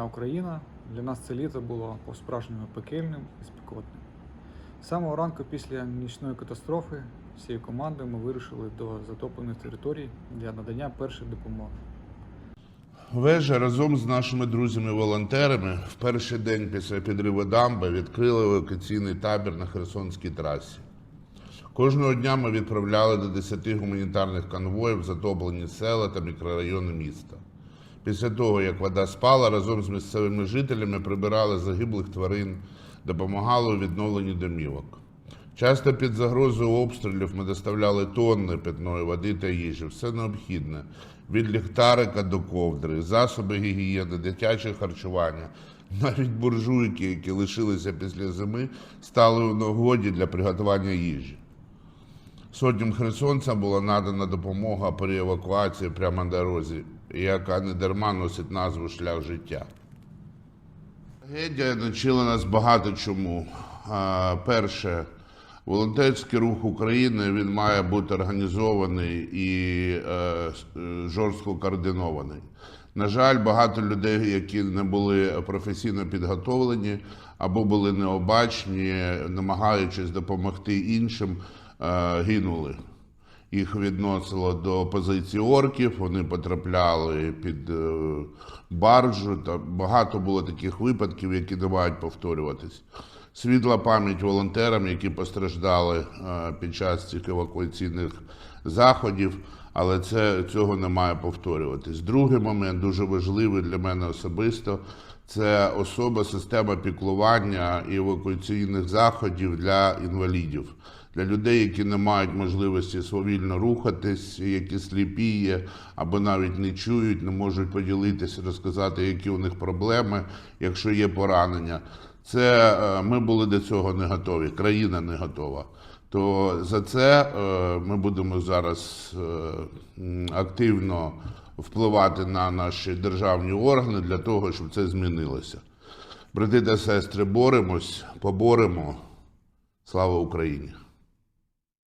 моя Україна. Для нас це літо було по-справжньому пекельним і спекотним. З самого ранку після нічної катастрофи всією командою ми вирушили до затоплених територій для надання першої допомоги. Вежа разом з нашими друзями-волонтерами в перший день після підриву дамби відкрили евакуаційний табір на Херсонській трасі. Кожного дня ми відправляли до 10 гуманітарних конвоїв затоплені села та мікрорайони міста. Після того, як вода спала, разом з місцевими жителями прибирали загиблих тварин, допомагали у відновленні домівок. Часто під загрозою обстрілів ми доставляли тонни питної води та їжі, все необхідне від ліхтарика до ковдри, засоби гігієни, дитяче харчування. Навіть буржуйки, які лишилися після зими, стали у нагоді для приготування їжі. Сотням херсонцям була надана допомога при евакуації прямо на дорозі, яка не дарма носить назву шлях життя. Трагедія навчила нас багато чому. Перше, волонтерський рух України він має бути організований і е, е, жорстко координований. На жаль, багато людей, які не були професійно підготовлені або були необачні, намагаючись допомогти іншим, е, гинули. Їх відносило до позиції орків, вони потрапляли під е, баржу. Та багато було таких випадків, які не мають повторюватись. Світла пам'ять волонтерам, які постраждали е, під час цих евакуаційних заходів, але це, цього не має повторюватись. Другий момент дуже важливий для мене особисто. Це особа система піклування і евакуаційних заходів для інвалідів, для людей, які не мають можливості свавільно рухатись, які сліпі є, або навіть не чують, не можуть поділитися, розказати, які у них проблеми, якщо є поранення. Це е, ми були до цього не готові, країна не готова. То за це е, ми будемо зараз е, активно впливати на наші державні органи для того, щоб це змінилося. Брати та сестри, боремось, поборемо. Слава Україні!